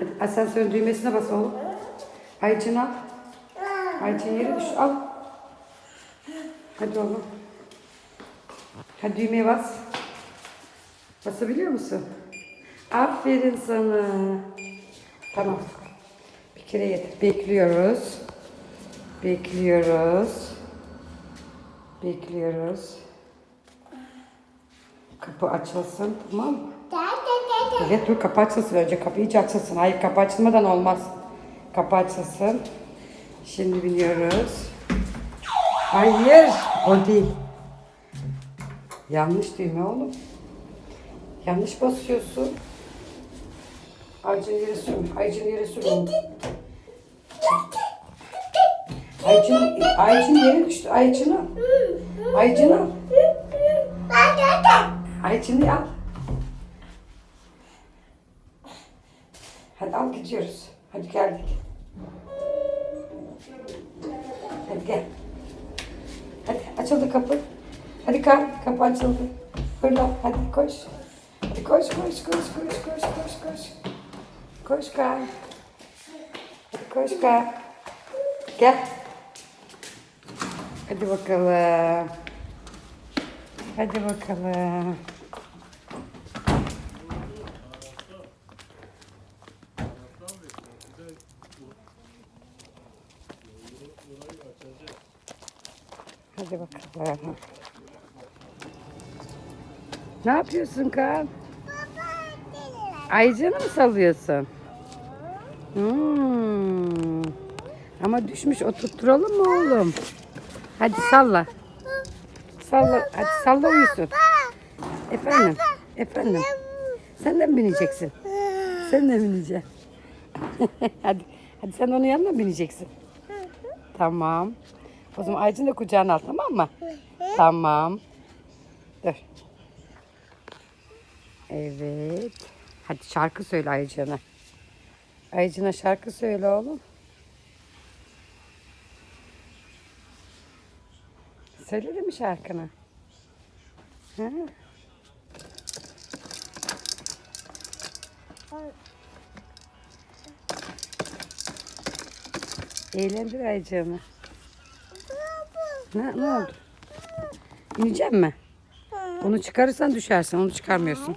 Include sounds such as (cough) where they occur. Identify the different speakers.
Speaker 1: Hadi asansörün düğmesine bas oğlum. Ayçin al. Ayçin yere düş. Al. Hadi oğlum. Hadi düğmeye bas. Basabiliyor musun? Aferin sana. Tamam. Bir kere yeter. Bekliyoruz. Bekliyoruz. Bekliyoruz. Kapı açılsın tamam mı? Evet dur kapı açılsın önce kapı iyice açılsın. Hayır kapı açılmadan olmaz. Kapı açılsın. Şimdi biniyoruz. Hayır o değil. Yanlış düğme oğlum. Yanlış basıyorsun. Aycın yere sürme. Aycın yere sürme. oğlum. Aycın, Aycın yere düştü. Aycın'ı. Aycın'ı. Aycın'ı al. Hadi al gidiyoruz. Hadi geldik. Hadi gel. Hadi açıldı kapı. Hadi kalk kapı açıldı. Fırla hadi koş. Hadi koş koş koş koş koş koş koş. Koş kalk. Hadi koş kalk. Gel. Hadi bakalım. Hadi bakalım. Hadi bakalım. Ne yapıyorsun Kaan? Ayıcını mı sallıyorsun? Hmm. Ama düşmüş oturtturalım mı oğlum? Hadi salla. Salla. Hadi salla uyusun. Efendim. Efendim. Sen de mi bineceksin? Sen de bineceksin? (laughs) hadi. Hadi sen onun yanına bineceksin? Tamam. O zaman Aycın da kucağına al tamam mı? Tamam. Dur. Evet. Hadi şarkı söyle Aycın'a. Aycın'a şarkı söyle oğlum. Söyledi mi şarkını? Ha? Eğlendir Aycığımı. Ne, ne oldu? İnecek mi? Onu çıkarırsan düşersin. Onu çıkarmıyorsun.